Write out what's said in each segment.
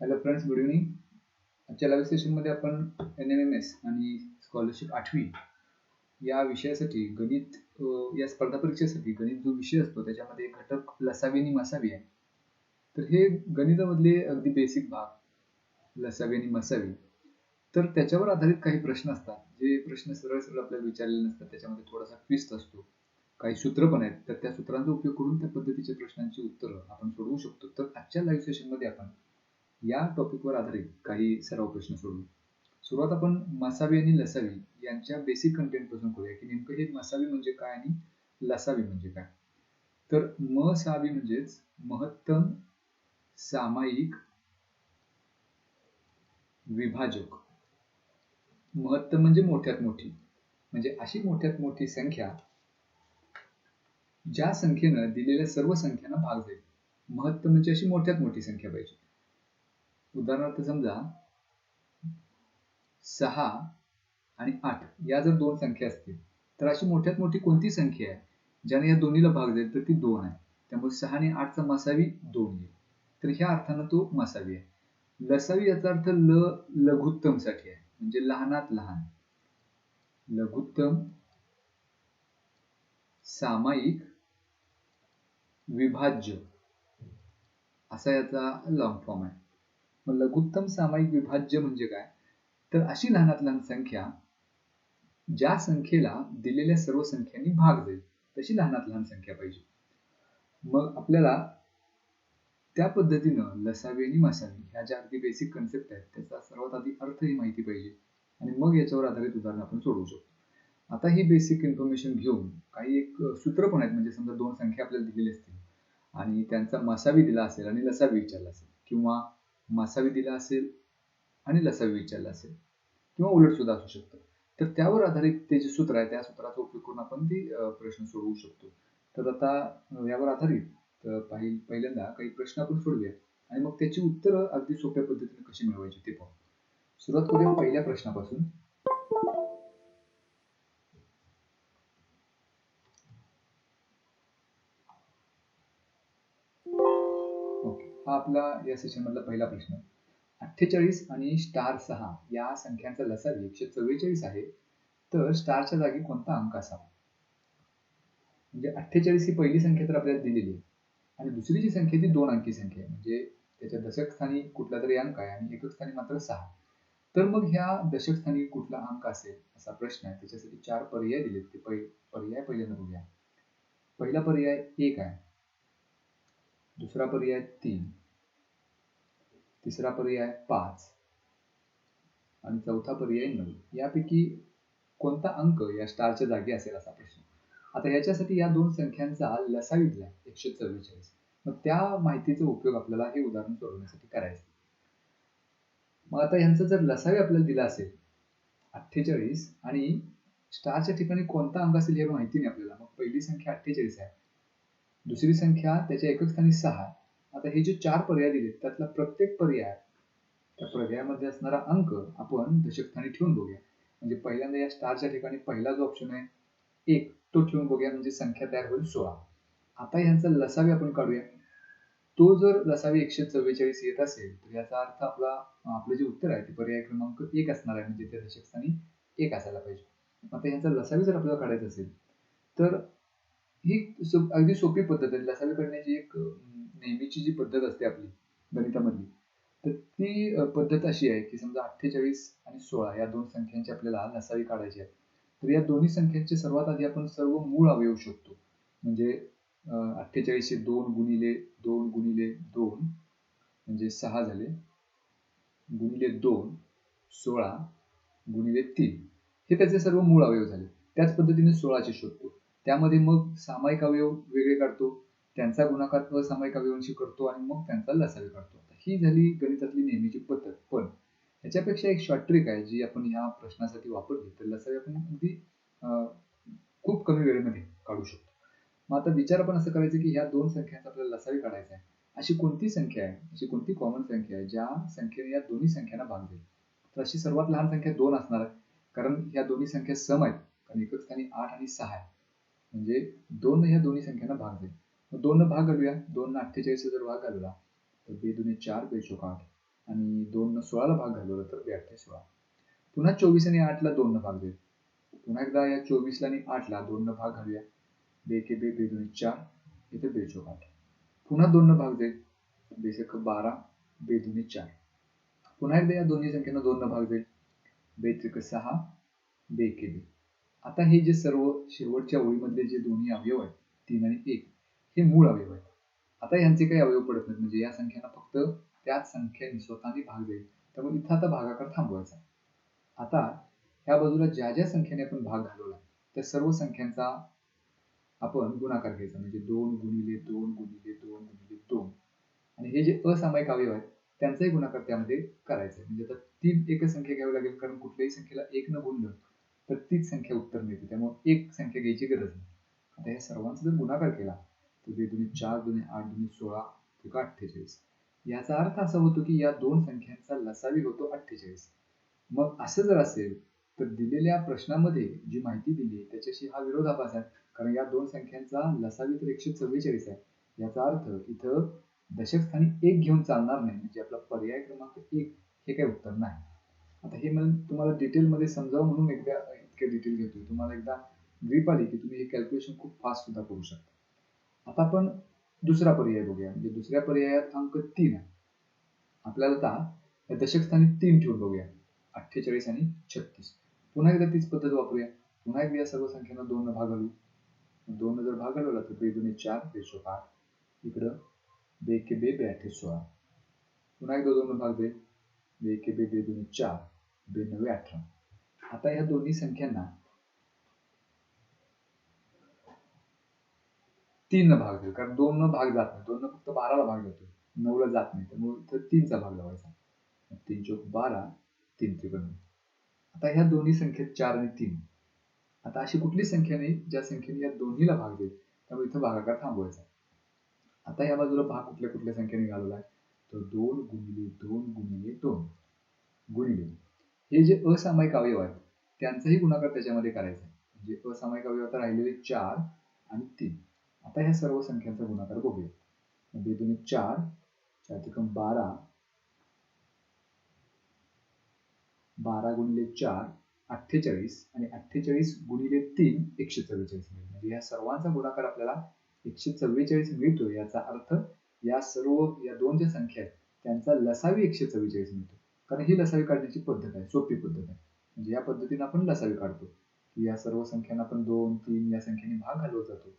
Hello friends good evening आजच्या live सेशनमध्ये आपण एन एम एम एस आणि स्कॉलरशिप आठवी या विषयासाठी गणित या स्पर्धा परीक्षेसाठी गणित जो विषय असतो त्याच्यामध्ये घटक लसावी आणि मसावी आहे. तर हे गणितामधले अगदी बेसिक भाग लसावी आणि मसावी. तर त्याच्यावर आधारित काही प्रश्न असतात. जे प्रश्न सरळ सरळ आपल्याला विचारलेले नसतात त्याच्यामध्ये थोडासा ट्विस्ट असतो. काही सूत्र पण आहेत तर त्या सूत्रांचा उपयोग करून त्या पद्धतीच्या प्रश्नांची उत्तरं आपण सोडवू शकतो. तर आजच्या लाईव्ह सेशनमध्ये आपण या टॉपिकवर आधारित काही सराव प्रश्न सोडवू. सुरुवात आपण मसावी आणि लसावी यांच्या बेसिक कंटेंटपासून करूया की नेमकं हे मसावी म्हणजे काय आणि लसावी म्हणजे काय? तर मसावी म्हणजेच महत्तम सामायिक विभाजक. महत्तम म्हणजे मोठ्यात मोठी. म्हणजे अशी मोठ्यात मोठी संख्या ज्या संख्येनं दिलेल्या सर्व संख्यांना भाग देईल. महत्तम म्हणजे अशी मोठ्यात मोठी संख्या पाहिजे. उदाहरणार्थ समजा सहा आणि आठ या जर दोन संख्या असतील तर अशी मोठ्यात मोठी कोणती संख्या आहे? ज्याने या दोन्हीला भाग जाईल तर ती दोन आहे. त्यामुळे सहा आणि आठचा मसावी दोन येईल तर ह्या अर्थानं तो मसावी आहे. लसावी याचा अर्थ ल लघुत्तमसाठी आहे. म्हणजे लहानात लहान. लघुत्तम सामायिक विभाज्य. असा याचा लॉंग फॉर्म आहे. मग लघुत्तम सामायिक विभाज्य म्हणजे काय? तर अशी लहानात लहान संख्या ज्या संख्येला दिलेल्या सर्व संख्यांनी भाग जाईल तशी लहानात लहान संख्या पाहिजे. मग आपल्याला त्या पद्धतीनं लसावी आणि मासावी ह्या ज्या अगदी बेसिक कन्सेप्ट आहेत त्याचा सर्वात आधी अर्थ ही माहिती पाहिजे. आणि मग याच्यावर आधारित उदाहरण आपण सोडवू शकतो. आता ही बेसिक इन्फॉर्मेशन घेऊन काही एक सूत्र पण आहेत म्हणजे समजा दोन संख्या आपल्याला दिलेली असतील आणि त्यांचा मसावी दिला असेल आणि लसावी विचारला असेल किंवा मासावी दिला असेल आणि लसावी विचारला असेल किंवा उलट सुद्धा असू शकतं. तर त्यावर आधारित ते जे सूत्र आहे त्या सूत्राचा उपयोग करून आपण ते प्रश्न सोडवू शकतो. तर आता यावर आधारित अ, पाहि पहिल्यांदा काही प्रश्न आपण सोडवूया आणि मग त्याची उत्तरं अगदी सोप्या पद्धतीने कशी मिळवायची ते पाहू. सुरुवात करूया पहिल्या प्रश्नापासून. आपला या सेशनमधला पहिला प्रश्न. अठ्ठेचाळीस आणि स्टार सहा या संख्यांचा लसावी एकशे चव्वेचाळीस आहे. तर स्टारच्या जागी कोणता अंक असावा? म्हणजे अठ्ठेचाळीस ही पहिली संख्या तर आपल्याला दिलेली आहे. आणि दुसरी जी संख्या ती दोन अंकी संख्या आहे. म्हणजे त्याच्या दशकस्थानी कुठला तरी अंक आहे आणि एकक स्थानी मात्र सहा. तर मग ह्या दशकस्थानी कुठला अंक असेल? असा प्रश्न आहे. त्याच्यासाठी चार पर्याय दिलेत. ते पर्याय पहिल्यांदा बघूया. पहिला पर्याय एक आहे. दुसरा पर्याय तीन. तिसरा पर्याय पाच. आणि चौथा पर्याय नऊ. यापैकी कोणता अंक या स्टारच्या जागी असेल असा प्रश्न. आता याच्यासाठी या दोन संख्यांचा लसा दिला एकशे चव्वेचाळीस. मग त्या माहितीचा उपयोग आपल्याला हे उदाहरण सोडवण्यासाठी करायचं. मग आता यांचा जर लसावी आपल्याला दिला असेल अठ्ठेचाळीस आणि स्टारच्या ठिकाणी कोणता अंक असेल हे माहिती नाही आपल्याला. मग पहिली संख्या अठ्ठेचाळीस आहे. दुसरी संख्या त्याच्या एकच स्थानी सहा. आता हे जे चार पर्याय दिलेत त्यातला प्रत्येक पर्याय त्या पर्यायामध्ये असणारा अंक आपण दशकस्थानी ठेवून बघूया. म्हणजे पहिल्यांदा या स्टारच्या ठिकाणी पहिला जो ऑप्शन आहे. एक तो ठेवून बघूया म्हणजे संख्या तयार होईल सोळा. आता यांचा लसावी आपण काढूया. तो जर लसावी एकशे चव्वेचाळीस येत असेल तर याचा अर्थ आपला आपलं जे उत्तर आहे ते पर्याय क्रमांक एक असणार आहे म्हणजे त्या दशकस्थानी एक असायला पाहिजे. आता ह्यांचा लसावी जर आपल्याला काढायचा असेल तर ही अगदी सोपी पद्धत आहे. लसावी काढण्याची एक नेहमीची जी पद्धत असते आपली गणितामधली तर ती पद्धत अशी आहे की समजा अठ्ठेचाळीस आणि सोळा या दोन संख्यांची आपल्याला नसावी काढायची आहे. तर या दोन्ही संख्यांचे सर्वात आधी आपण सर्व मूळ अवयव शोधतो. म्हणजे अठ्ठेचाळीसशे दोन गुणिले दोन गुणिले दोन म्हणजे सहा झाले. गुणिले दोन सोळा गुणिले तीन. हे त्याचे सर्व मूळ अवयव झाले. त्याच पद्धतीने सोळाचे शोधतो. त्यामध्ये मग सामायिक अवयव वेगळे काढतो. त्यांचा गुणाकार असामायिक अवयवांशी करतो आणि मग त्यांचा लसावी काढतो. ही झाली गणितातली नेहमीची पद्धत. पण ह्याच्यापेक्षा एक शॉर्ट ट्रिक आहे जी आपण ह्या प्रश्नासाठी वापरली तर लसावी आपण अगदी खूप कमी वेळेमध्ये काढू शकतो. मग आता विचार आपण असं करायचं की ह्या दोन संख्यांचा आपल्याला लसावी काढायचा आहे. अशी कोणती संख्या आहे? अशी कोणती कॉमन संख्या आहे? ज्या संख्येने या दोन्ही संख्यांना भाग देईल. तर अशी सर्वात लहान संख्या दोन असणार आहे. कारण ह्या दोन्ही संख्या सम आहेत. कारण एकच स्थानी आठ आणि सहा आहे म्हणजे दोन ह्या दोन्ही संख्यांना भाग देईल. दोन भाग घालूया. दोन अठ्ठेचाळीस जर भाग घालला तर बे दुने चार बेचोक आठ आणि दोन सोळाला भाग घालवला तर बेअठ्ठे सोळा पुन्हा चोवीस आणि आठला दोन भाग देईल पुन्हा एकदा या चोवीसला आणि आठला दोन भाग घालूया. बे के बे बे दोन चार इथे बेचोक आठ पुन्हा दोन भाग देईल बेसक बारा बे दोन्ही चार. पुन्हा एकदा या दोन्ही संख्येनं दोन भाग जाईल बे त्रिक सहा बे के बे. आता हे जे सर्व शेवटच्या ओळीमधले जे दोन्ही अवयव आहेत तीन आणि एक हे मूळ अवयव आहेत. आता यांचे काही अवयव पडत नाहीत. म्हणजे या संख्यांना फक्त त्याच संख्येने स्वतःने भाग जाईल त्यामुळे इथं आता भागाकार थांबवायचा आता ह्या बाजूला ज्या ज्या संख्येने आपण भाग घालवला त्या सर्व संख्यांचा आपण गुणाकार घ्यायचा. म्हणजे दोन गुणिले दोन गुणिले दोन गुणिले दोन. आणि हे जे असामायिक अवयव आहेत त्यांचाही गुणाकार त्यामध्ये करायचा आहे. म्हणजे आता तीन एकच संख्या घ्यावी लागेल कारण कुठल्याही संख्येला एक न गुणलं तर तीच संख्या उत्तर मिळते. त्यामुळे एक संख्या घ्यायची गरज नाही. आता या सर्वांचा जर गुणाकार केला तर ते चार दोन्ही आठ दोन्ही सोळा ते अठ्ठेचाळीस. याचा अर्थ असा होतो की या दोन संख्यांचा लसावी होतो अठ्ठेचाळीस. मग असं जर असेल तर दिलेल्या प्रश्नामध्ये जी माहिती दिली त्याच्याशी हा विरोधाभास आहे. कारण या दोन संख्यांचा लसावी तर एकशे चव्वेचाळीस आहे. याचा अर्थ इथं दशकस्थानी एक घेऊन चालणार नाही. म्हणजे आपला पर्याय क्रमांक एक हे काही उत्तर नाही. आता हे मला तुम्हाला डिटेलमध्ये समजावं म्हणून एकदा इतके डिटेल घेतोय. तुम्हाला एकदा ग्रीप आली की तुम्ही हे कॅल्क्युलेशन खूप फास्ट सुद्धा करू शकता. आता आपण दुसरा पर्याय बघूया. म्हणजे दुसऱ्या पर्यायात अंक तीन आहे. आपल्याला आता दशक स्थानी तीन ठेवून बघूया. अठ्ठेचाळीस आणि छत्तीस. पुन्हा एकदा तीच पद्धत वापरूया. पुन्हा एकदा या सर्व संख्यांना दोन भाग घालू दोन जर भाग तर बे दोन्ही चार बेशोक आठ इकडं बे के बे बे अठ्ठे सोळा. पुन्हा एकदा दोन भाग दे. बे के बे बे दोन्ही चार. बे नवे अठरा. आता या दोन्ही संख्यांना तीन भाग देऊ कारण दोन न भाग जात नाही. दोन फक्त बाराला भाग जातो नऊला जात नाही. त्यामुळे इथं तीनचा भाग लावायचा. तीन चौक बारा तीन त्रिकोण. आता ह्या दोन्ही संख्येत चार आणि तीन. आता अशी कुठली संख्या नाही ज्या संख्येने या दोन्हीला भाग देईल? त्यामुळे इथं भागाकार थांबवायचा. आता या बाजूला भाग कुठल्या कुठल्या संख्येने घालवला आहे. तर दोन गुणिले दोन गुणिले दोन. गुणिले. हे जे असामायिक अवयव आहेत त्यांचाही गुणाकार त्याच्यामध्ये करायचा म्हणजे असामायिक अवयव आता राहिलेले चार आणि तीन. आता ह्या सर्व संख्यांचा गुणाकार बघूया. म्हणजे तुम्ही चार चार तिकम बारा बारा गुणिले चार अठ्ठेचाळीस आणि अठ्ठेचाळीस गुणिले तीन एकशे चव्वेचाळीस मिळेल. म्हणजे या सर्वांचा गुणाकार आपल्याला एकशे चव्वेचाळीस मिळतो. याचा अर्थ या सर्व या दोन ज्या संख्या आहेत त्यांचा लसावी एकशे चव्वेचाळीस मिळतो. कारण ही लसावी काढण्याची पद्धत आहे सोपी पद्धत आहे. म्हणजे या पद्धतीने आपण लसावी काढतो. की या सर्व संख्यांना आपण दोन तीन या संख्येने भाग घालवत जातो.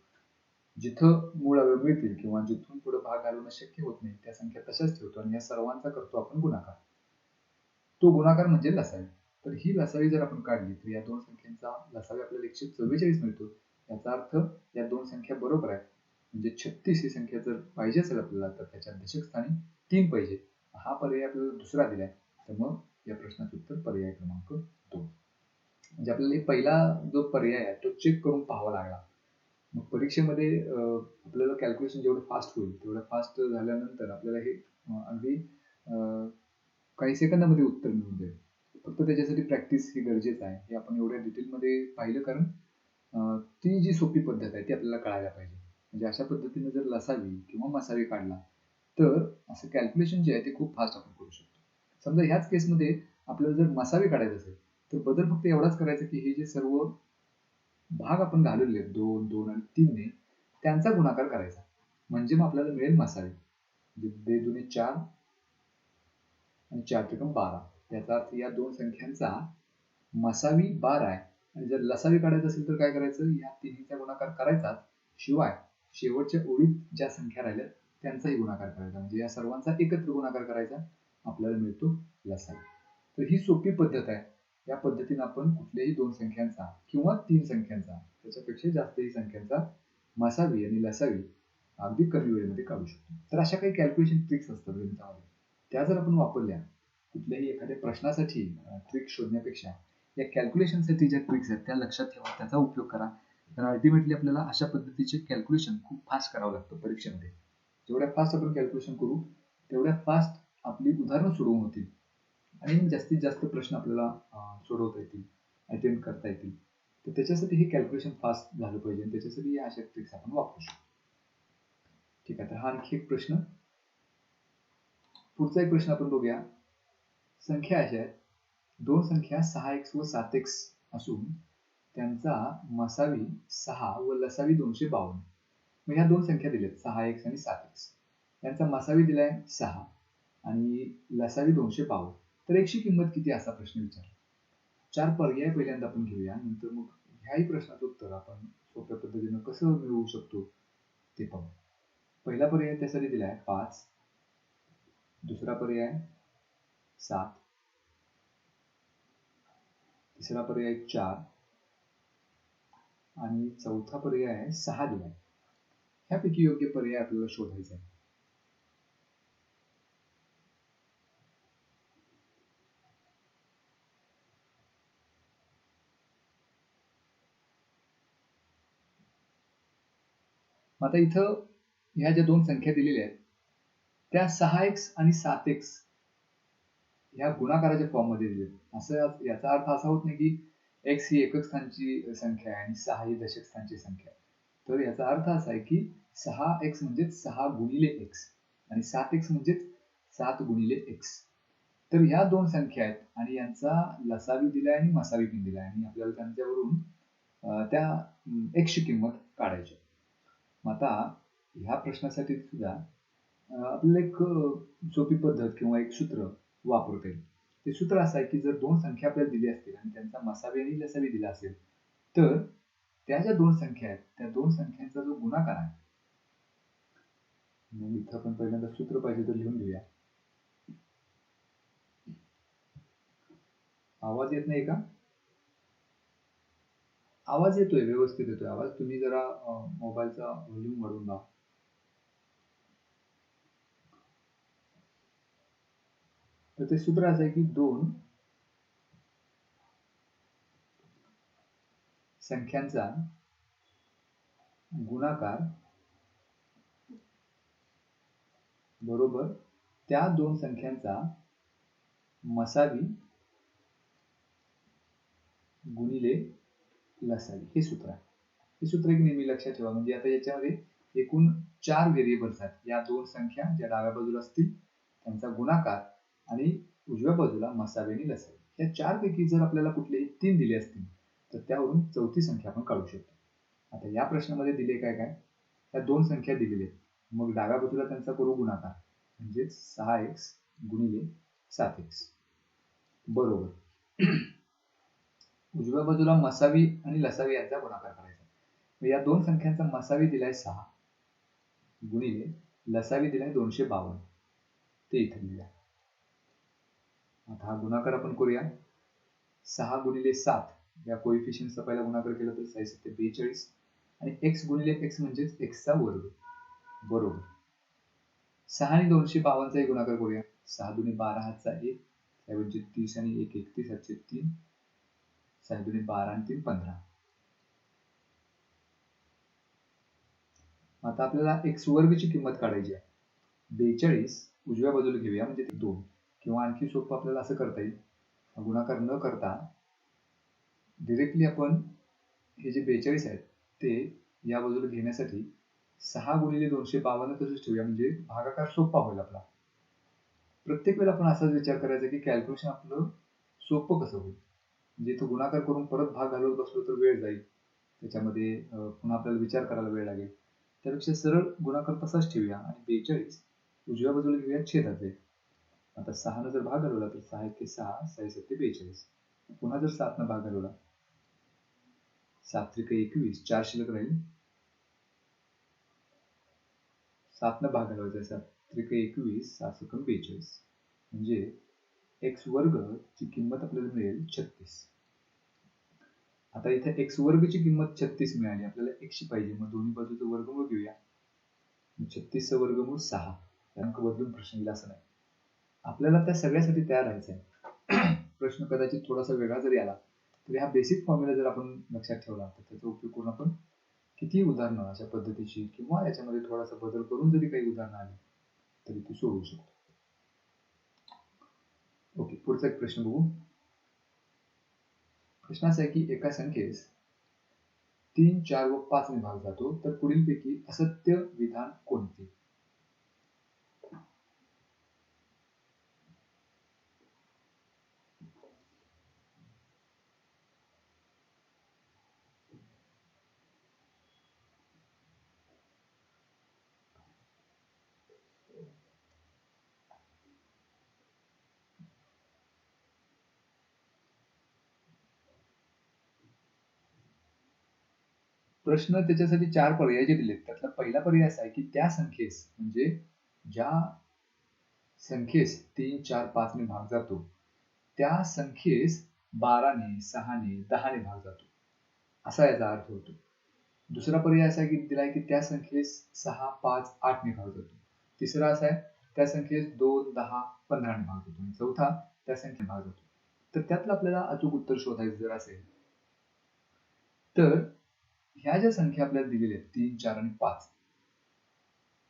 जिथं मूळ अवयव मिळतील किंवा जिथून पुढे भाग घालवणं शक्य होत नाही त्या संख्या तशाच ठेवतो आणि या सर्वांचा करतो आपण गुणाकार. तो गुणाकार म्हणजे लसावी तर ही लसावी जर आपण काढली तर या दोन संख्यांचा लसावी आपल्याला एकशे चव्वेचाळीस मिळतो. याचा अर्थ या दोन संख्या बरोबर आहेत. म्हणजे छत्तीस ही संख्या जर पाहिजे असेल आपल्याला तर त्याच्या दशकस्थानी तीन पाहिजे. हा पर्याय आपल्याला दुसरा दिलाय. तर मग या प्रश्नाचं उत्तर पर्याय क्रमांक दोन. म्हणजे आपल्याला पहिला जो पर्याय आहे तो चेक करून पाहावा लागला. मग परीक्षेमध्ये आपल्याला कॅल्क्युलेशन जेवढं फास्ट होईल तेवढं फास्ट झाल्यानंतर आपल्याला हे अगदी काही सेकंदामध्ये उत्तर मिळून जाईल. फक्त त्याच्यासाठी प्रॅक्टिस ही गरजेचं आहे. हे आपण एवढ्या डिटेलमध्ये पाहिलं कारण ती जी सोपी पद्धत आहे ती आपल्याला कळायला पाहिजे. म्हणजे अशा पद्धतीने जर लसावी किंवा मसावी काढला तर असं कॅल्क्युलेशन जे आहे ते खूप फास्ट आपण करू शकतो. समजा ह्याच केसमध्ये आपल्याला जर मसावी काढायचं असेल तर बदल फक्त एवढाच करायचा की हे जे सर्व भाग आपण घालवले दोन दोन आणि तीनने त्यांचा गुणाकार करायचा. म्हणजे मग आपल्याला मिळेल मसाले. बे दुने चार आणि चार त्रिकम बारा. त्याचा अर्थ या दोन संख्यांचा मसावी बारा आहे. आणि जर लसावी काढायचं असेल तर काय करायचं? या तिन्हीचा गुणाकार करायचा. शिवाय शेवटच्या ओळीत ज्या संख्या राहिल्या त्यांचाही गुणाकार करायचा. म्हणजे या सर्वांचा एकत्र गुणाकार करायचा. आपल्याला मिळतो लसावी. तर ही सोपी पद्धत आहे. या पद्धतीने आपण कुठल्याही दोन संख्यांचा किंवा तीन संख्यांचा त्याच्यापेक्षा जास्तही संख्यांचा मसावी आणि लसावी अगदी कमी वेळेमध्ये काढू शकतो. तर अशा काही कॅल्क्युलेशन ट्रिक्स असतात गणितामध्ये त्या जर आपण वापरल्या कुठल्याही एखाद्या प्रश्नासाठी ट्रिक शोधण्यापेक्षा या कॅल्क्युलेशनसाठी ज्या ट्रिक्स आहेत त्या लक्षात ठेवा त्याचा उपयोग करा. तर अल्टिमेटली आपल्याला अशा पद्धतीचे कॅल्क्युलेशन खूप फास्ट करावं लागतं परीक्षेमध्ये. जेवढ्या फास्ट आपण कॅल्क्युलेशन करू तेवढ्या फास्ट आपली उदाहरणं सोडवून होतील. आणि जास्तीत जास्त प्रश्न आपल्याला सोडवता येतील अटेम्प्ट करता येतील. तर त्याच्यासाठी हे कॅल्क्युलेशन फास्ट झालं पाहिजे आणि त्याच्यासाठी या अशा ट्रिक्स आपण वापरू शकतो ठीक आहे तर हा आणखी एक प्रश्न. पुढचा एक प्रश्न आपण बघूया. संख्या अशा आहेत. दोन संख्या सहा एक्स व सात एक्स असून त्यांचा मसावी सहा व लसावी दोनशे बावन्न. मग ह्या दोन संख्या दिल्यात सहा एक्स आणि सात एक्स त्यांचा मसावी दिलाय सहा आणि लसावी दोनशे बावन्न. तर एकशी किंमत किती असा प्रश्न विचार चार पर्याय पहिल्यांदा आपण घेऊया. नंतर मग ह्याही प्रश्नाचं उत्तर आपण सोप्या पद्धतीनं कसं मिळवू शकतो ते पाहू. पहिला पर्याय त्यासाठी दिलाय पाच. दुसरा पर्याय सात. तिसरा पर्याय चार. आणि चौथा पर्याय सहा दिलाय. ह्यापैकी योग्य पर्याय आपल्याला शोधायचा आहे. आता इथं ह्या ज्या दोन संख्या दिलेल्या आहेत त्या सहा एक्स आणि सात एक्स ह्या गुणाकाराच्या फॉर्ममध्ये दिले असं याचा अर्थ असा होत नाही की एक्स ही एकक स्थानची संख्या आहे आणि सहा ही दशक स्थानची संख्या आहे. तर याचा अर्थ असा आहे की सहा एक्स म्हणजे सहा गुणिले एक्स आणि सात एक्स म्हणजे सात गुणिले एक्स तर ह्या दोन संख्या आहेत आणि यांचा लसावी दिलाय आणि मसावी पण दिलाय आणि आपल्याला त्यांच्यावरून त्या एक्सची किंमत काढायची मग आता ह्या प्रश्नासाठी सुद्धा आपल्याला एक सोपी पद्धत किंवा एक सूत्र वापरता येईल. ते सूत्र असं आहे की जर दोन संख्या आपल्याला दिली असतील आणि त्यांचा मसावी आणि लसावी दिला असेल तर त्या ज्या दोन संख्या आहेत त्या दोन संख्यांचा जो गुणाकार आहे मग इथं आपण पहिल्यांदा सूत्र पाहिजे तर लिहून घेऊया. आवाज येत नाही का? आवाज येतोय व्यवस्थित येतोय आवाज. तुम्ही जरा मोबाईलचा व्हॉल्यूम वाढवून लावा तर ते सूत्र असं आहे की दोन संख्यांचा गुणाकार बरोबर त्या दोन संख्यांचा मसावी गुणिले लसावी हे सूत्र आहे. हे सूत्र एक नेहमी लक्षात ठेवा. म्हणजे आता याच्यामध्ये एकूण चार व्हेरिएबल्स आहेत. या दोन संख्या ज्या डाव्या बाजूला असतील त्यांचा गुणाकार आणि उजव्या बाजूला मसावे आणि लसावे. या चारपैकी जर आपल्याला कुठलेही तीन दिले असतील तर त्यावरून चौथी संख्या आपण काढू शकतो. आता या प्रश्नामध्ये दिले काय काय? या दोन संख्या दिलेल्या आहेत. मग डाव्या बाजूला त्यांचा करू गुणाकार. म्हणजे सहा एक्स गुणिले सात एक्स बरोबर. उजव्या बाजूला मसावी आणि लसावी यांचा गुणाकार करायचा. या दोन संख्यांचा मसावी दिलाय सहा गुणिले लसावी दिलाय दोनशे बावन्न. ते इथे लिहूया. आता हा गुणाकार आपण करूया. सहा गुणिले सात या कोइफिशियन्सचा पहिला गुणाकार केला तर साई सत्ते बेचाळीस आणि एक्स गुणिले एक्स म्हणजेच एक्सचा वर्ग. बरोबर. सहा आणि दोनशे बावन्नचाही गुणाकार करूया. सहा दुने बारा हातचा एक त्याऐवजी तीस आणि एक एकतीस हातचे तीन. सहा दुने बारा आणि तीन पंधरा. आता आपल्याला एक्स वर्गची किंमत काढायची आहे. बेचाळीस उजव्या बाजूला घेऊया म्हणजे दोन. किंवा आणखी सोपं आपल्याला असं करता येईल. गुणाकार न करता डिरेक्टली आपण हे जे बेचाळीस आहेत ते या बाजूला घेण्यासाठी सहा गुणिले दोनशे बावन्न तसंच ठेवूया म्हणजे भागाकार सोपा होईल आपला. प्रत्येक वेळेला आपण असाच विचार करायचा की कॅल्क्युलेशन आपलं सोपं कसं होईल? म्हणजे तो गुणाकार करून परत भाग घालवत बसलो तर वेळ जाईल. त्याच्यामध्ये पुन्हा आपल्याला विचार करायला वेळ लागेल. त्यापेक्षा सरळ गुणाकार तसाच ठेवूया आणि बेचाळीस उजव्या बाजूला घेऊया छेदात जाईल आता सहानं जर भाग घालवला तर सहा ते सहा सहा सत्ते बेचाळीस. पुन्हा जर सातनं भाग घालवला सात त्रिक एकवीस चार शिल्लक राहील. सातनं भाग घालवायचा सात त्रिक एकवीस सात सकम बेचाळीस. म्हणजे एक्स वर्ग ची किंमत आपल्याला मिळेल छत्तीस. आता इथे एक्स वर्गची किंमत छत्तीस मिळाली. आपल्याला एकशे पाहिजे. मग दोन्ही बाजूचं वर्गमूळ घेऊया. छत्तीसचं वर्गमूळ सहा. अंक बदलून प्रश्न दिला असं नाही. आपल्याला त्या सगळ्यासाठी तयार राहायचं आहे प्रश्न कदाचित थोडासा वेगळा जरी आला तरी हा बेसिक फॉर्म्युला जर आपण लक्षात ठेवला तर त्याचा उपयोग करून आपण किती उदाहरणं अशा पद्धतीची किंवा याच्यामध्ये थोडासा बदल करून जरी काही उदाहरणं आली तरी ती सोडवू शकतो. ओके पुढचा एक प्रश्न बघू. प्रश्न असा आहे की एका संख्येस तीन चार व पाच ने भाग जातो तर पुढीलपैकी असत्य विधान कोणते? प्रश्न त्याच्यासाठी चार पर्याय जे दिलेत त्यातला पहिला पर्याय असा आहे की त्या संख्येस म्हणजे ज्या संख्येस तीन चार पाच ने भाग जातो त्या संख्येस बाराने सहाने दहाने भाग जातो. असा याचा अर्थ होतो. दुसरा पर्याय असा की दिलाय की त्या संख्येस सहा पाच आठने भाग जातो. तिसरा असा आहे त्या संख्येस दोन दहा पंधराने भाग जातो. आणि चौथा त्या संख्येने भाग जातो. तर त्यातलं आपल्याला अचूक उत्तर शोधायचं जर असेल तर ह्या ज्या संख्या आपल्याला दिलेल्या आहेत तीन चार आणि पाच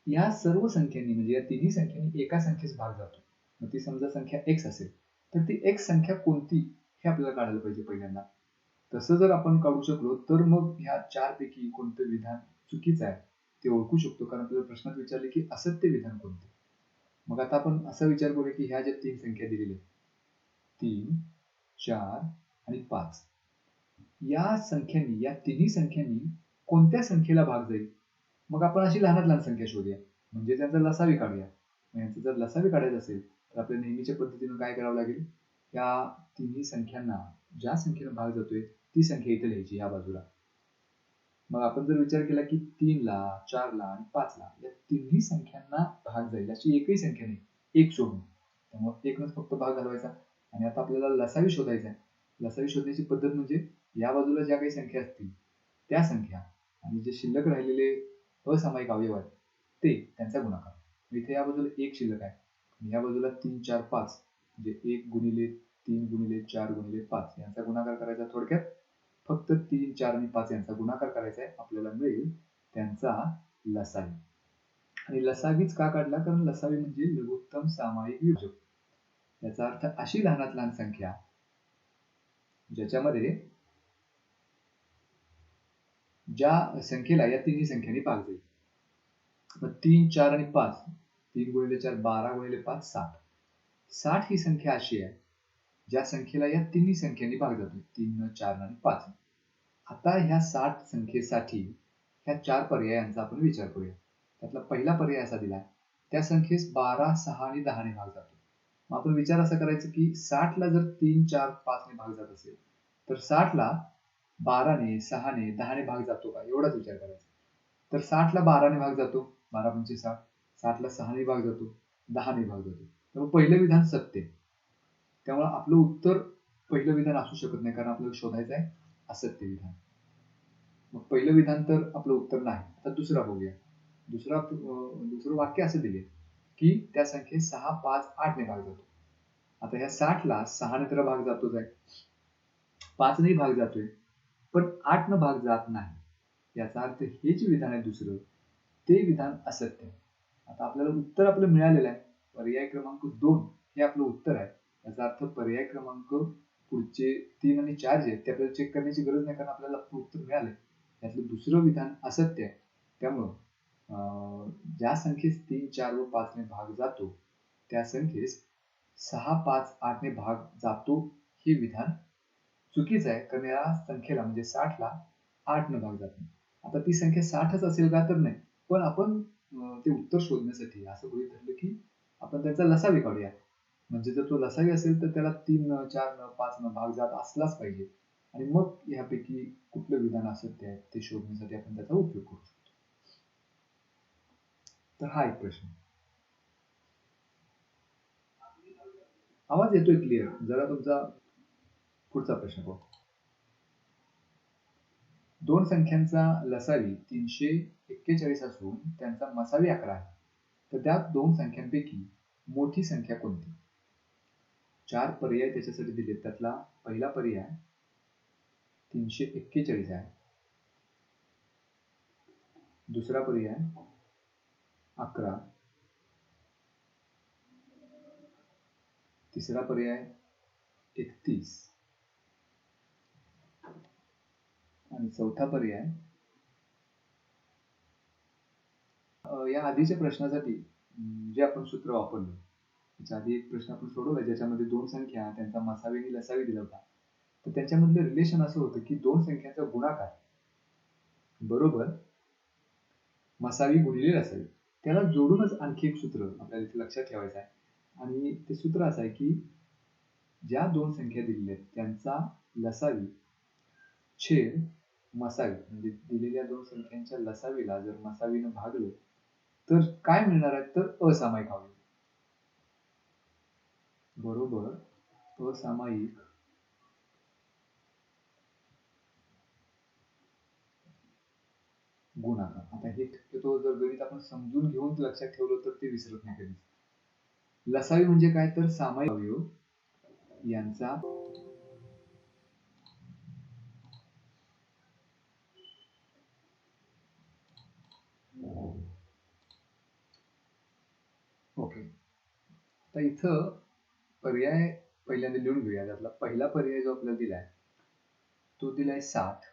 या सर्व संख्यांनी म्हणजे या तिन्ही संख्यांनी एका संख्येस भाग जातो. मग ती समजा संख्या एक्स असेल तर ती एक्स संख्या कोणती हे आपल्याला काढायला पाहिजे पहिल्यांदा. तसं जर आपण काढू शकलो तर मग ह्या चार पैकी कोणतं विधान चुकीचं आहे ते ओळखू शकतो. कारण आपल्याला प्रश्नात विचारले की असत्य विधान कोणते? मग आता आपण असा विचार करूया की ह्या ज्या तीन संख्या दिलेल्या तीन चार आणि पाच या संख्यांनी या तिन्ही संख्यांनी कोणत्या संख्येला भाग जाईल? मग आपण अशी लहानात लहान संख्या शोधूया. म्हणजे त्यांचा लसावी काढूया. यांचं जर लसावी काढायचं असेल तर आपल्या नेहमीच्या पद्धतीनं काय करावं लागेल? या तिन्ही संख्यांना ज्या संख्येनं भाग जातोय ती संख्या इथे लिहायची या बाजूला. मग आपण जर विचार केला की तीनला चारला आणि पाचला या तिन्ही संख्यांना भाग जाईल. अशी एकही संख्या नाही. एक सोडून त्यामुळे एकनच फक्त भाग घालवायचा. आणि आता आपल्याला लसावी शोधायचा आहे. लसावी शोधण्याची पद्धत म्हणजे या बाजूला ज्या काही संख्या असतील त्या संख्या आणि जे शिल्लक राहिलेले असामायिक अवयव आहेत ते त्यांचा गुणाकार. इथे या बाजूला एक शिल्लक आहे. आणि या बाजूला तीन चार पाच म्हणजे एक गुणिले तीन गुणिले चार गुणिले पाच यांचा गुणाकार करायचा थोडक्यात. फक्त तीन चार आणि पाच यांचा गुणाकार करायचा आहे आपल्याला मिळेल त्यांचा लसावी. आणि लसावीच का काढला? कारण लसावी म्हणजे लघुत्तम सामायिक विभाजक याचा अर्थ अशी लहानात लहान संख्या ज्याच्यामध्ये ज्या संख्येला या तिन्ही संख्यांनी भाग जाईल मग तीन चार आणि पाच तीन गुणिले चार बारा गुणिले पाच साठ. साठ ही संख्या अशी आहे ज्या संख्येला या तिन्ही संख्यांनी भाग जातो तीन चार आणि पाच. आता ह्या साठ संख्येसाठी ह्या चार पर्यायांचा आपण विचार करूया. त्यातला पहिला पर्याय असा दिला त्या संख्येस बारा सहा आणि दहाने भाग जातो. मग आपण विचार असा करायचा की साठ ला जर तीन चार पाचने भाग जात असेल तर साठ ला बाराने सहाने दहाने भाग जातो का? एवढाच विचार करायचा. तर साठला बाराने भाग जातो बारा पंचे साठ. साठला सहाने भाग जातो दहाने भाग जातो. तर पहिलं विधान सत्य त्यामुळे आपलं उत्तर पहिलं विधान असू शकत नाही कारण आपल्याला शोधायचं आहे असत्य विधान. मग पहिलं विधान तर आपलं उत्तर नाही. आता दुसरा बघूया. दुसरा दुसरं वाक्य असं दिले की त्या संख्येत सहा पाच आठने भाग जातो. आता ह्या साठला सहाने तर भाग जातोच आहे. पाचने भाग जातोय. पण आठ न भाग जात नाही. याचा अर्थ हे जे विधान आहे दुसरं. ते विधान असत्य. आता आपल्याला उत्तर आपलं मिळालेलं आहे. पर्याय क्रमांक दोन हे आपलं उत्तर आहे. याचा अर्थ पर्याय क्रमांक पुढचे तीन आणि चार जे आहेत ते आपल्याला चेक करण्याची गरज नाही कारण आपल्याला उत्तर मिळालं त्यातलं दुसरं विधान असत्य. आहे त्यामुळं ज्या संख्येस तीन चार व पाचने भाग जातो त्या संख्येस सहा पाच आठने भाग जातो हे विधान चुकीचं आहे. कारण या संख्येला म्हणजे साठला आठ न भाग जात नाही. आता ती संख्या साठच असेल का तर नाही. पण आपण ते उत्तर शोधण्यासाठी असं गृहित धरलं की आपण त्याचा लसावी काढूया. म्हणजे जर तो लसावी असेल तर त्याला तीन न चार न पाच न भाग जात असलाच पाहिजे. आणि मग यापैकी कुठलं विधान असत ते शोधण्यासाठी आपण त्याचा उपयोग करू शकतो. तर हा एक प्रश्न. आवाज येतोय क्लिअर जरा तुमचा पुढचा प्रश्न पाहू दोन संख्यांचा लसावी तीनशे एक्केचाळीस असून त्यांचा मसावी अकरा आहे. तर त्या दोन संख्यांपैकी मोठी संख्या कोणती? चार पर्याय त्याच्यासाठी दिले त्यातला पहिला पर्याय तीनशे एक्केचाळीस आहे. दुसरा पर्याय अकरा. तिसरा पर्याय एकतीस. आणि चौथा पर्याय. या आधीच्या प्रश्नासाठी जे आपण सूत्र वापरलं त्याच्या आधी एक प्रश्न आपण सोडवला ज्याच्यामध्ये दोन संख्या त्यांचा मसावी आणि लसावी दिला होता. तर त्याच्यामधलं रिलेशन असं होतं की दोन संख्यांचा गुणाकार बरोबर मसावी गुणिले लसावी. त्याला जोडूनच आणखी एक सूत्र आपल्याला इथे लक्षात ठेवायचं आहे. आणि ते सूत्र असं आहे की ज्या दोन संख्या दिलेल्या आहेत त्यांचा लसावी छेद मसावी म्हणजे दिलेल्या दोन संख्यांच्या लसावीला जर मसावीनं भागलं तर काय मिळणार आहे? तर असामायिक अवयव बरोबर? असामायिक. गुणाकार आता हे शक्यतो जर गणित आपण समजून घेऊन लक्षात ठेवलं तर ते विसरत नाही कधी लसावी म्हणजे काय? तर सामायिक अवयव हो. यांचा ओके तर इथं पर्याय पहिल्यांदा लिहून घेऊया. त्यातला पहिला पर्याय जो आपल्याला दिलाय तो दिलाय साठ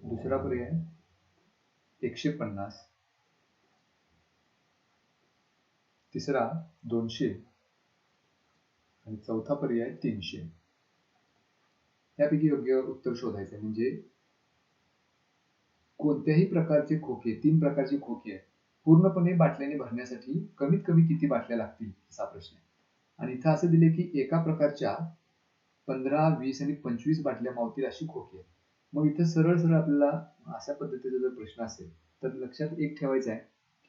दुसरा पर्याय एकशे पन्नास. तिसरा दोनशे. आणि चौथा पर्याय तीनशे. यापैकी योग्य उत्तर शोधायचं म्हणजे कोणत्याही प्रकारचे खोके तीन प्रकारचे खोके आहेत. पूर्णपणे बाटल्याने भरण्यासाठी कमीत कमी किती बाटल्या लागतील असा प्रश्न आहे. आणि इथं असं दिले की एका प्रकारच्या पंधरा वीस आणि पंचवीस बाटल्या मावतील अशी खोकी आहे. मग इथं सरळ सरळ आपल्याला अशा पद्धतीचा जर प्रश्न असेल तर लक्षात एक ठेवायचं आहे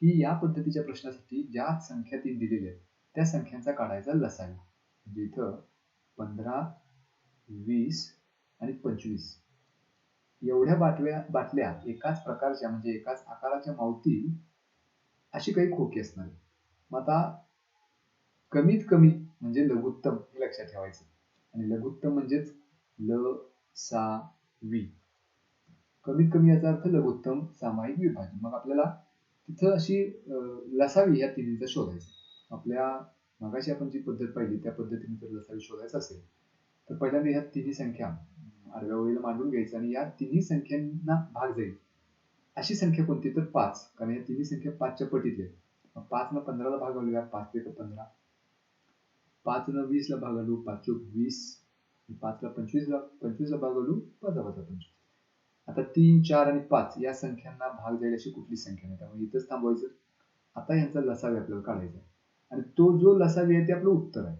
की या पद्धतीच्या प्रश्नासाठी ज्या संख्या तीन दिलेल्या आहेत त्या संख्यांचा काढायचा लसायला. म्हणजे इथं पंधरा वीस आणि पंचवीस. एवढ्या बाटव्या बाटल्या एकाच प्रकारच्या म्हणजे एकाच आकाराच्या मावतील अशी काही खोकी असणार मग आता कमीत कमी म्हणजे लघुत्तम हे लक्षात ठेवायचं. आणि लघुत्तम म्हणजेच ल सा वी. कमीत कमी याचा अर्थ लघुत्तम सामायिक विभाजन मग आपल्याला तिथं अशी लसावी या तिन्हीचा शोधायचं. आपल्या मगाशी आपण जी पद्धत पाहिली त्या पद्धतीने जर लसावी शोधायचं असेल तर पहिल्यांदा ह्या तिन्ही संख्या आडव्या ओळीला मांडून घ्यायचं आणि या तिन्ही संख्यांना भाग जाईल. अशी संख्या कोणती? तर पाच. कारण या तिन्ही संख्या पाचच्या पटीतल्या मग पाच न पंधराला भाग घालूया पाच ते पंधरा. पाच न भागवलू. ला पाच चोक वीस. पाचला पंचवीसला पंचवीसला भागवलू. पंचवीस ला पंचवीस. आता तीन चार आणि पाच या संख्यांना भाग जाईल अशी कुठली संख्या नाही. त्यामुळे इथंच थांबवायचं. आता यांचा लसावी आपल्याला काढायचा आणि तो जो लसावी आहे ते आपलं उत्तर आहे.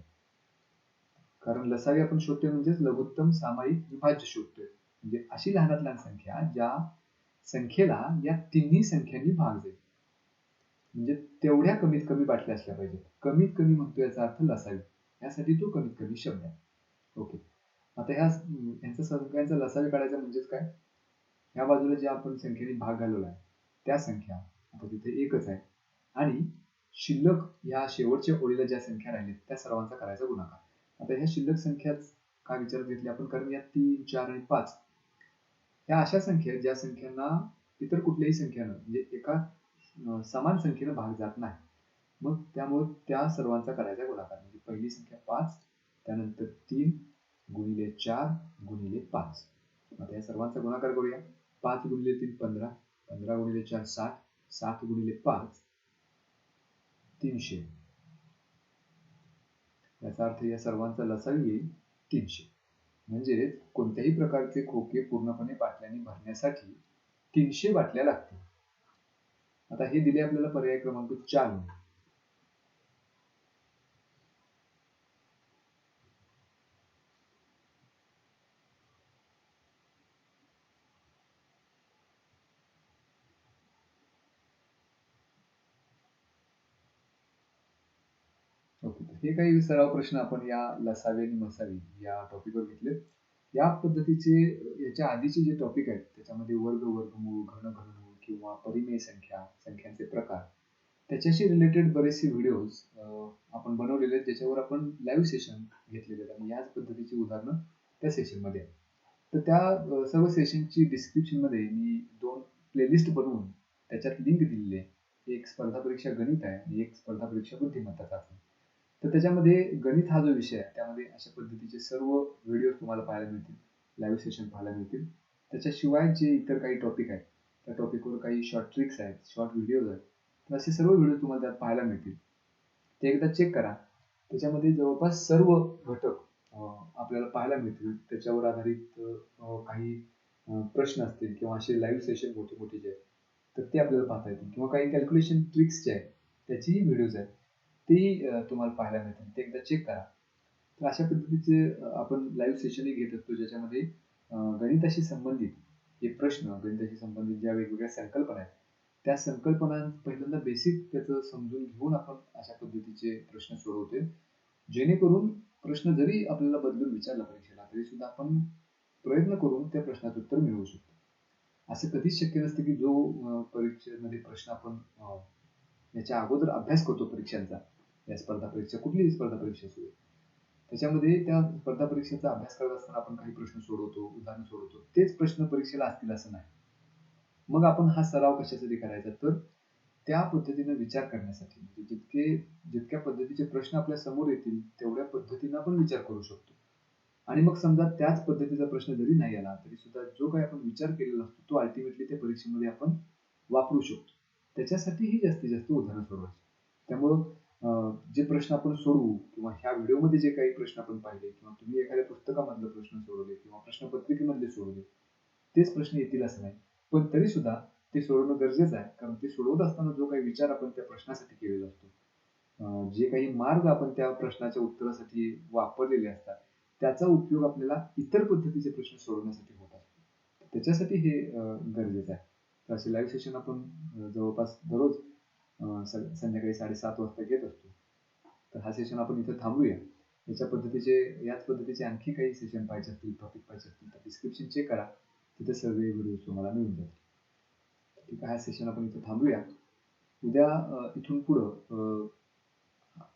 कारण लसावी आपण शोधतोय म्हणजेच लघुत्तम सामायिक विभाज्य शोधतोय. म्हणजे अशी लहानात लहान संख्या ज्या संख्येला या तिन्ही संख्यांनी भाग जाईल म्हणजे तेवढ्या कमीत कमी बाटल्या असल्या पाहिजेत. कमीत कमी म्हणतो याचा अर्थ लसावी यासाठी तो कमीत कमी शब्द आहे. ओके. आता ह्या यांचा संख्यांचा लसावी काढायचा म्हणजेच काय? ह्या बाजूला ज्या आपण संख्येने भाग घालवला आहे त्या संख्या आता तिथे एकच आहे. आणि शिल्लक ह्या शेवटच्या ओळीला ज्या संख्या राहिल्या त्या सर्वांचा करायचा गुणाकार. आता ह्या शिल्लक संख्याच का विचारात घेतली आपण? कारण या तीन चार आणि पाच ह्या अशा संख्या ज्या संख्यांना इतर कुठल्याही संख्येनं म्हणजे एका समान संख्येनं भाग जात नाही. मग त्यामुळे त्या सर्वांचा करायचा गुणाकार म्हणजे पहिली संख्या पाच त्यानंतर तीन गुणिले चार गुणिले पाच. आता या सर्वांचा गुणाकार करूया. पाच गुणिले तीन पंधरा. पंधरा गुणिले चार साठ सात गुणिले पाच तीनशे. याचा अर्थ या सर्वांचा लसावी येईल तीनशे. म्हणजेच कोणत्याही प्रकारचे खोके पूर्णपणे बाटल्याने भरण्यासाठी तीनशे बाटल्या लागतील. आता हे दिले आपल्याला पर्याय क्रमांक चार ओके हे काही सराव प्रश्न आपण या लसावी आणि मसावी या टॉपिकवर घेतले या पद्धतीचे याच्या आधीचे जे टॉपिक आहेत त्याच्यामध्ये वर्ग वर्गमूळ घन घनमूळ किंवा परिमेय संख्या संख्यांचे प्रकार त्याच्याशी रिलेटेड बरेचसे व्हिडिओज आपण बनवलेले आहेत ज्याच्यावर आपण लाईव्ह सेशन घेतलेले आहेत. आणि याच पद्धतीची उदाहरणं त्या सेशनमध्ये तर त्या सर्व सेशनची डिस्क्रिप्शनमध्ये मी दोन प्लेलिस्ट बनवून त्याच्यात लिंक दिलेली. आहे एक स्पर्धा परीक्षा गणित आहे आणि एक स्पर्धा परीक्षा बुद्धिमत्ता चाचणी तर त्याच्यामध्ये गणित हा जो विषय आहे त्यामध्ये अशा पद्धतीचे सर्व व्हिडिओ तुम्हाला पाहायला मिळतील लाईव्ह सेशन पाहायला मिळतील. त्याच्याशिवाय जे इतर काही टॉपिक आहेत त्या टॉपिकवर काही शॉर्ट ट्रिक्स आहेत शॉर्ट व्हिडिओज आहेत तर असे सर्व व्हिडिओ तुम्हाला त्यात पाहायला मिळतील. ते एकदा चेक करा. त्याच्यामध्ये जवळपास सर्व घटक आपल्याला पाहायला मिळतील. त्याच्यावर आधारित काही प्रश्न असतील किंवा असे लाईव्ह सेशन मोठे मोठे जे आहेत तर ते आपल्याला पाहता येतील. किंवा काही कॅल्क्युलेशन ट्रिक्स जे आहेत त्याचीही व्हिडिओज आहेत. तेही तुम्हाला पाहायला मिळतील. ते एकदा चेक करा. तर अशा पद्धतीचे आपण लाईव्ह सेशनही घेत असतो ज्याच्यामध्ये गणिताशी संबंधित हे प्रश्न गणिताशी संबंधित ज्या वेगवेगळ्या संकल्पना आहेत त्या संकल्पना पहिल्यांदा बेसिक त्याचं समजून घेऊन आपण अशा पद्धतीचे प्रश्न सोडवतोय. जेणेकरून प्रश्न जरी आपल्याला बदलून विचारला परीक्षेला तरी सुद्धा आपण प्रयत्न करून त्या प्रश्नाचं उत्तर मिळवू शकतो. असं कधीच शक्य नसतं की जो परीक्षेमध्ये प्रश्न आपण याच्या अगोदर अभ्यास करतो परीक्षांचा. या स्पर्धा परीक्षा कुठलीही स्पर्धा परीक्षा असू दे. त्याच्यामध्ये त्या स्पर्धा परीक्षेचा अभ्यास करत असताना आपण काही प्रश्न सोडवतो उदाहरण सोडवतो. तेच प्रश्न परीक्षेला असतील असं नाही. मग आपण हा सराव कशासाठी करायचा? तर त्या पद्धतीनं विचार करण्यासाठी. म्हणजे जितके जितक्या पद्धतीचे प्रश्न आपल्यासमोर येतील तेवढ्या पद्धतीनं आपण विचार करू शकतो. आणि मग समजा त्याच पद्धतीचा प्रश्न जरी नाही आला तरी सुद्धा जो काही आपण विचार केलेला असतो तो अल्टिमेटली त्या परीक्षेमध्ये आपण वापरू शकतो. त्याच्यासाठीही जास्तीत जास्त उदाहरणं सोडवायची त्यामुळं जे प्रश्न आपण सोडवू किंवा ह्या व्हिडिओमध्ये जे काही प्रश्न आपण पाहिले किंवा तुम्ही एखाद्या पुस्तकामधले प्रश्न सोडवले किंवा प्रश्नपत्रिकेमधले सोडवले तेच प्रश्न येतील असं नाही. पण तरी सुद्धा ते सोडवणं गरजेचं आहे. कारण ते सोडवत असताना जो काही विचार आपण त्या प्रश्नासाठी केलेला असतो जे काही मार्ग आपण त्या प्रश्नाच्या उत्तरासाठी वापरलेले असतात त्याचा उपयोग आपल्याला इतर पद्धतीचे प्रश्न सोडवण्यासाठी होत असतो त्याच्यासाठी हे गरजेचं आहे. असे लाईव्ह सेशन आपण जवळपास दररोज संध्याकाळी साडेसात वाजता घेत असतो. तर हा सेशन आपण इथं थांबूया. याच्या पद्धतीचे याच पद्धतीचे आणखी काही सेशन पाहिजे असतील टॉपिक पाहिजे असतील तर डिस्क्रिप्शन चेक करा. तिथे सगळे व्हिडिओज तुम्हाला मिळून जातील. ठीक आहे हा सेशन आपण इथं थांबूया. उद्या इथून पुढं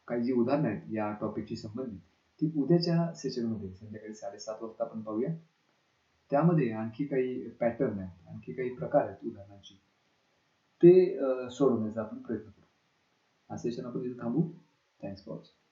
काही जी उदाहरणं आहेत या टॉपिकशी संबंधित ती उद्याच्या सेशनमध्ये संध्याकाळी साडेसात वाजता आपण पाहूया. त्यामध्ये आणखी काही पॅटर्न आहेत आणखी काही प्रकार आहेत उदाहरणांचे. ते सोडवण्याचा आपण प्रयत्न करू. हा सेशन आपण इथे थांबू. Thanks for watching